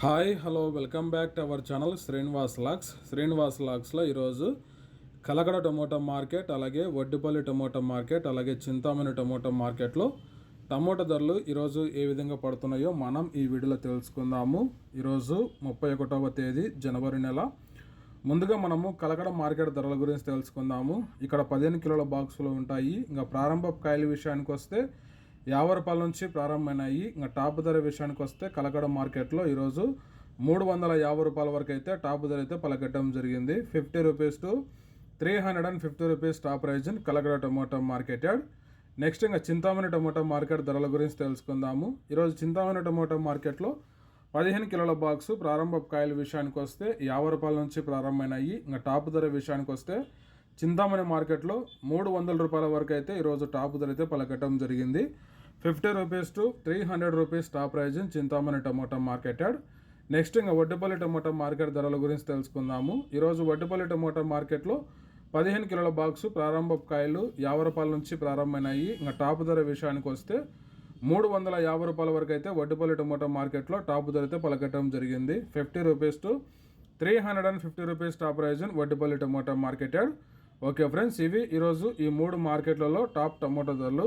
Hi hello welcome back to our channel Srinivas lakhs. Srinivas లాక్స్లో ఈరోజు Kalakada tomato market అలాగే Vaddipalli tomato market అలాగే చింతామణి టమోటా మార్కెట్లో టమోటా ధరలు ఈరోజు ఏ విధంగా పడుతున్నాయో మనం ఈ వీడియోలో తెలుసుకుందాము. ఈరోజు ముప్పై ఒకటవ తేదీ జనవరి నెల. ముందుగా మనము కలకడ మార్కెట్ ధరల గురించి తెలుసుకుందాము. ఇక్కడ పదిహేను కిలోల బాక్సులు ఉంటాయి. ఇంకా ప్రారంభ కాయల విషయానికి వస్తే యాభై రూపాయల నుంచి ప్రారంభమైనాయి. ఇంకా టాప్ ధర విషయానికి వస్తే కలకడ మార్కెట్లో ఈరోజు మూడు వందల యాభై రూపాయల వరకు అయితే టాప్ ధర అయితే పలకట్టడం జరిగింది. Fifty rupees to three hundred and fifty rupees top prize in Kalakada tomato market next ఇంకా చింతామణి టొమాటో మార్కెట్ ధరల గురించి తెలుసుకుందాము. ఈరోజు చింతామణి టొమాటో మార్కెట్లో పదిహేను కిలోల బాక్సు ప్రారంభ కాయల విషయానికి వస్తే యాభై రూపాయల నుంచి ప్రారంభమైనాయి. ఇంకా టాప్ ధర విషయానికి వస్తే చింతామణి మార్కెట్లో మూడు వందల రూపాయల వరకు అయితే ఈరోజు టాప్ ధర అయితే పలకటం జరిగింది. Fifty rupees to three hundred rupees top prize in Chintamani tomato market yard. Next ఇంకా వడ్డపల్లి టమోటా మార్కెట్ ధరల గురించి తెలుసుకుందాము. ఈరోజు వడ్డపల్లి టమోటా మార్కెట్లో పదిహేను కిలోల బాక్సు ప్రారంభ కాయలు యాభై రూపాయల నుంచి ప్రారంభమైనాయి. ఇంకా టాప్ ధర విషయానికి వస్తే మూడు వందల యాభై రూపాయల వరకు అయితే వడ్డపల్లి టమోటా మార్కెట్లో టాప్ ధర అయితే పలకటం జరిగింది. Fifty rupees to three hundred and fifty rupees top prize Vaddapalli tomato market yard. Okay friends ఇవి ఈరోజు ఈ మూడు మార్కెట్లలో టాప్ టమోటా ధరలు.